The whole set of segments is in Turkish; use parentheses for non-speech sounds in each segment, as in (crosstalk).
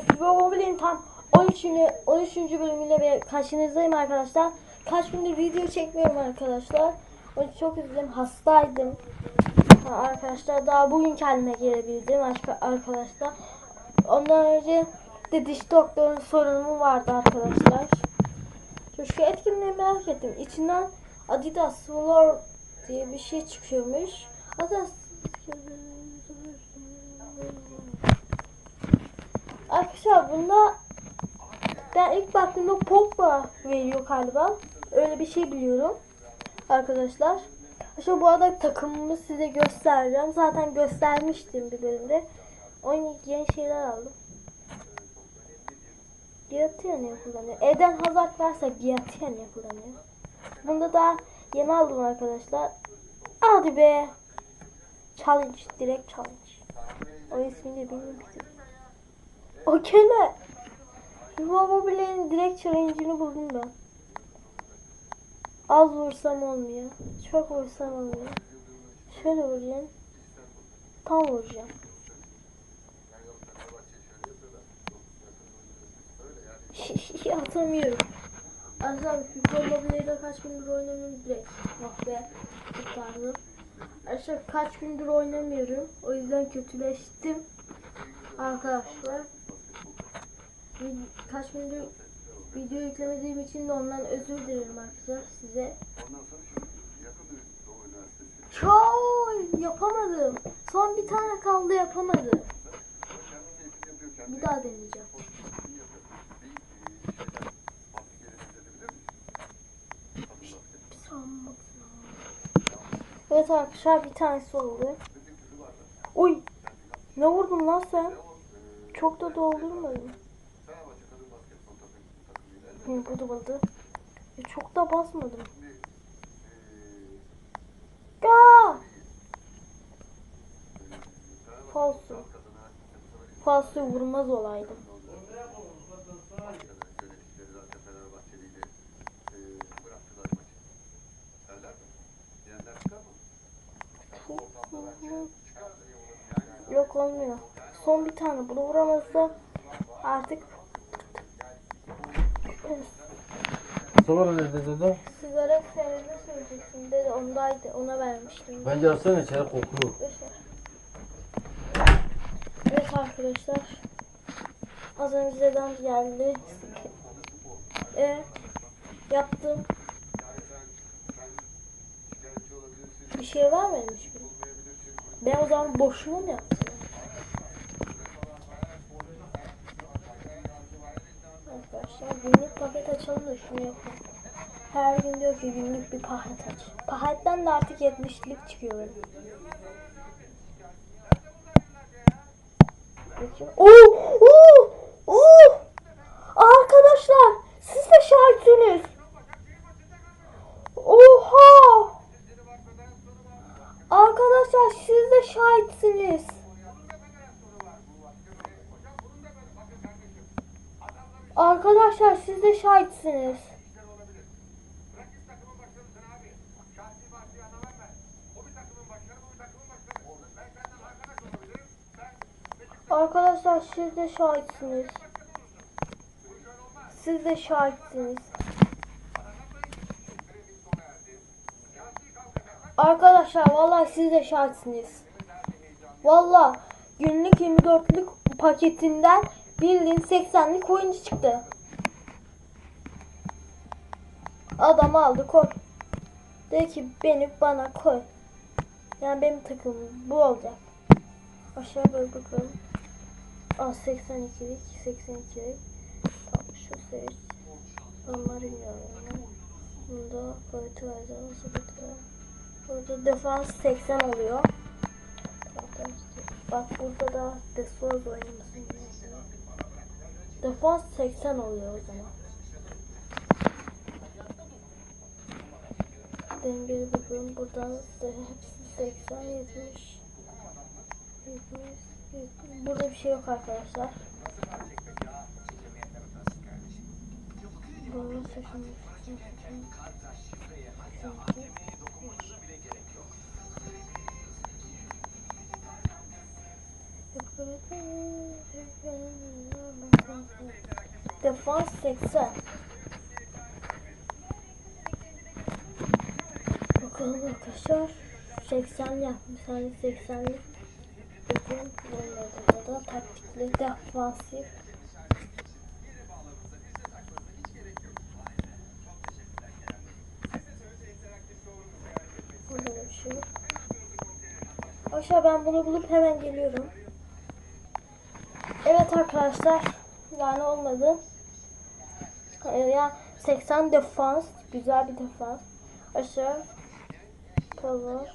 FIFA Mobile'in tam 13. 13. bölümüyle karşınızdayım arkadaşlar. Kaç gündür video çekmiyorum arkadaşlar. Çok üzüldüm. Hastaydım. Ha, arkadaşlar daha bugün kendime gelebildim arka- arkadaşlar. Ondan önce de diş doktorun sorunumu vardı arkadaşlar. Şu, etkinliği merak ettim. İçinden Adidas Floor diye bir şey çıkıyormuş. Adidas Arkadaşlar bunda ben ilk baktığımda Pogba veriyor galiba. Öyle bir şey biliyorum. Arkadaşlar. Şu bu arada takımımı size göstereceğim. Zaten göstermiştim bir bölümde. Oyun yeni şeyler aldım. Giatia ne kullanıyor? Eden Hazard varsa Giatia ne kullanıyor? Bunda da yeni aldım arkadaşlar. Hadi be. Challenge. Direkt challenge. O ismini bilmiyorum. O kene. FIFA Mobile'nin direkt challenge'ını buldum ben. Az vursam olmuyor. Çok vursam olmuyor. Şöyle vuracağım. Tam vuracağım. (laughs) Atamıyorum. Arkadaşlar FIFA Mobile'de kaç gündür oynamıyorum direkt. Oh be. Kurtardım. Arkadaşlar kaç gündür oynamıyorum. O yüzden kötüleştim. Arkadaşlar. Kaç gündür video yüklemediğim için de ondan özür dilerim arkadaşlar size. Çok yapamadım. Son bir tane kaldı yapamadım. Bir daha deneyeceğim. Evet arkadaşlar bir tanesi oldu. Uy. Ne vurdun lan sen? Çok da doldurmadım. Buldu. E, çok da basmadım. Ga! Falso. Falso vurmaz olaydım. Yok olmuyor. Son bir tane bunu vuramazsa artık Sonra ne dedi de? sigara senede söyleyeceksin dedi ondaydı ona vermiştim. Bence alsana içeri kokulu. Boşver. Evet arkadaşlar. Az önceden geldi. E yaptım. Bir şey vermemiş mi? Ben o zaman boşuna mı yaptım? Arkadaşlar günlük paket açalım da şunu yapalım. Her gün diyor ki günlük bir paket aç. Paketten de artık 70'lik çıkıyor. Oo! Oo! Oo! Arkadaşlar siz de şahitsiniz. Oha! Arkadaşlar siz de şahitsiniz. Arkadaşlar siz de şahitsiniz. Arkadaşlar siz de şahitsiniz. Siz de şahitsiniz. Arkadaşlar vallahi siz de şahitsiniz. Vallahi günlük 24'lük paketinden bildiğin 80'lik oyuncu çıktı. Adam aldı koy. De ki beni bana koy. Yani benim takımım bu olacak. Aşağı böyle bakalım. Aa 82'lik 82'lik. Tamam şu seç. Onları bilmiyorum. Bunda boyutu var. Boyutu var? Burada defans 80 oluyor. Zaten Bak burada da defans oynamasın. Defans 80 oluyor o zaman. Dengeli bakalım. Buradan da hepsi 80, 70. 70, 70. Burada bir şey yok arkadaşlar. Burada seçim. 90 80. Bakalım arkadaşlar. 80 yapmış. Hani 80'lik bütün bunlarda da taktikli defansif. Şey. Aşağı ben bunu bulup hemen geliyorum. Evet arkadaşlar. Yani olmadı. Ya 80 defans. Güzel bir defans. Aşağı. Power.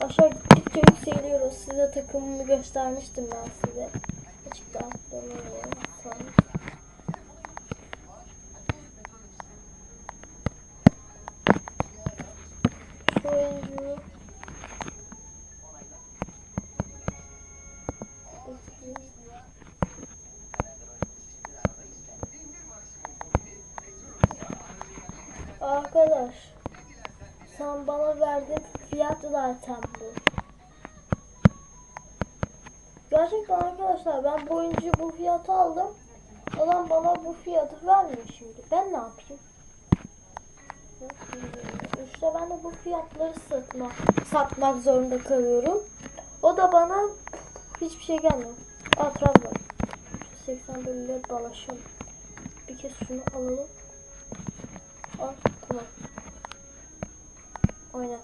Aşağı gittikçe yükseliyoruz. Size takımımı göstermiştim ben size. Açıktan dönüyorum. Sonra. Şu oyuncuyu Arkadaş sen bana verdiğin fiyat zaten bu. Gerçekten arkadaşlar ben bu oyuncuyu bu fiyata aldım. Adam bana bu fiyatı vermiyor şimdi. Ben ne yapayım? İşte ben de bu fiyatları satmak, satmak zorunda kalıyorum. O da bana hiçbir şey gelmiyor. Aa Trabzon. 80 bölüyle dolaşalım. Bir kez şunu alalım. Al tamam. Oyna.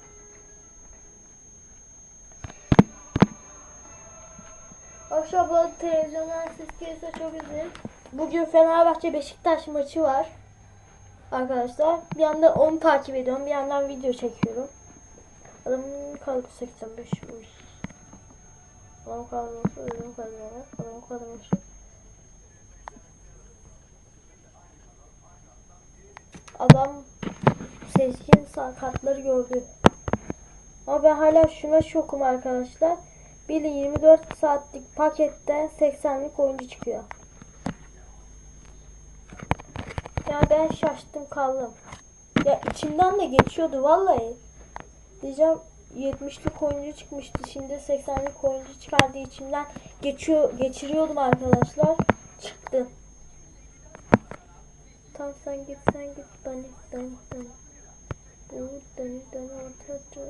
Akşam bu televizyondan ses gelirse çok üzülürüm. Bugün Fenerbahçe Beşiktaş maçı var. Arkadaşlar bir yandan onu takip ediyorum. Bir yandan video çekiyorum. Adamın kalbi 85 uy. Adam kaldırması, ölüm kaldırması, adam kaldırması. Adam seçkin kartları gördü. Ama ben hala şuna şokum arkadaşlar. Bir 24 saatlik pakette 80'lik oyuncu çıkıyor. Ya ben şaştım kaldım. Ya içimden de geçiyordu vallahi. Diyeceğim 70'lik oyuncu çıkmıştı. Şimdi 80'lik oyuncu çıkardığı içimden geçiyor geçiriyordum arkadaşlar. Çıktı. Tamam sen git sen git. Dani dani dani. Bu dani dani orta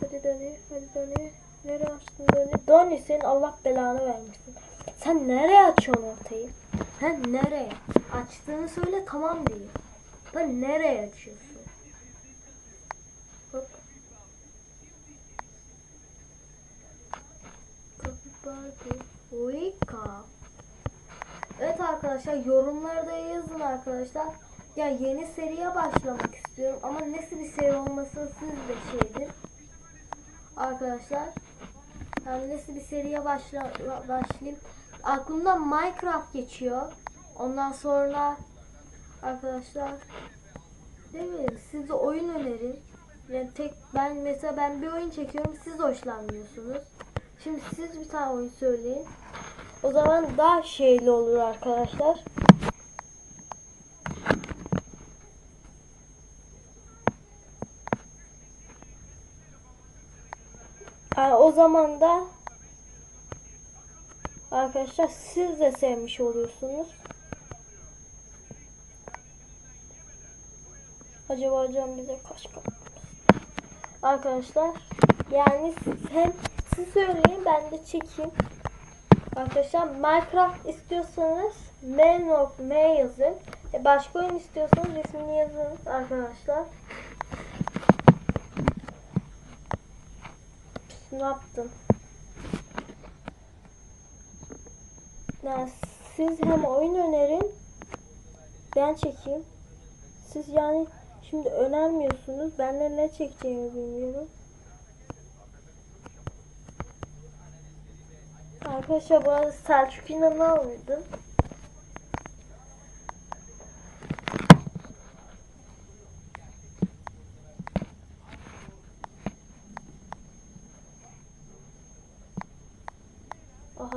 Hadi Dani hadi Dani. Nereye açtın Dani? Dani senin Allah belanı vermesin. Sen nereye açıyorsun ortayı? Ha nereye? Açtığını söyle tamam değil. Ben nereye açıyorsun? Hop. Oika. Evet arkadaşlar yorumlarda yazın arkadaşlar. Ya yeni seriye başlamak istiyorum ama nasıl bir seri olmasını siz de şeydir. Arkadaşlar yani nasıl bir seriye başla başlayayım. Aklımdan Minecraft geçiyor. Ondan sonra arkadaşlar değil mi? Siz de oyun önerin. Yani tek ben mesela ben bir oyun çekiyorum siz hoşlanmıyorsunuz. Şimdi siz bir tane oyun söyleyin. O zaman daha şeyli olur arkadaşlar. Yani o zaman da arkadaşlar siz de sevmiş oluyorsunuz. Acaba hocam bize kaç kalmış? Arkadaşlar yani siz hem siz söyleyin ben de çekeyim. Arkadaşlar Minecraft istiyorsanız Man of M yazın. E başka oyun istiyorsanız ismini yazın arkadaşlar. Ne yaptım? Yani siz hem oyun önerin ben çekeyim. Siz yani şimdi önermiyorsunuz. Ben de ne çekeceğimi bilmiyorum. Arkadaşlar bu arada Selçuk İnan'ı alırdım.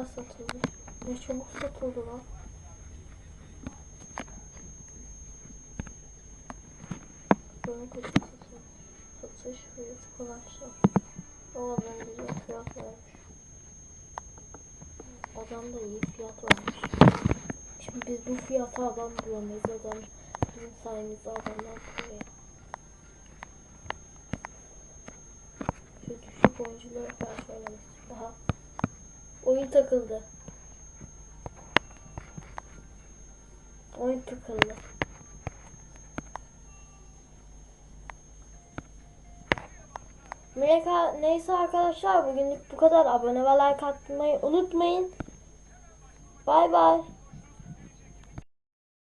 Aha satıldı. Ne çabuk satıldı lan. Böyle kötü satıldı. Satış fiyatı kolaysa. O adam güzel fiyat vermiş. adamda iyi fiyat varmış. Şimdi biz bu fiyata adam bulamayız adam. Bizim sayemizde adamlar buluyor. Şu düşük oyunculara karşı oynamak için daha. Oyun takıldı. Oyun takıldı. Neyse, neyse arkadaşlar bugünlük bu kadar. Abone ve like atmayı unutmayın. Bay bay.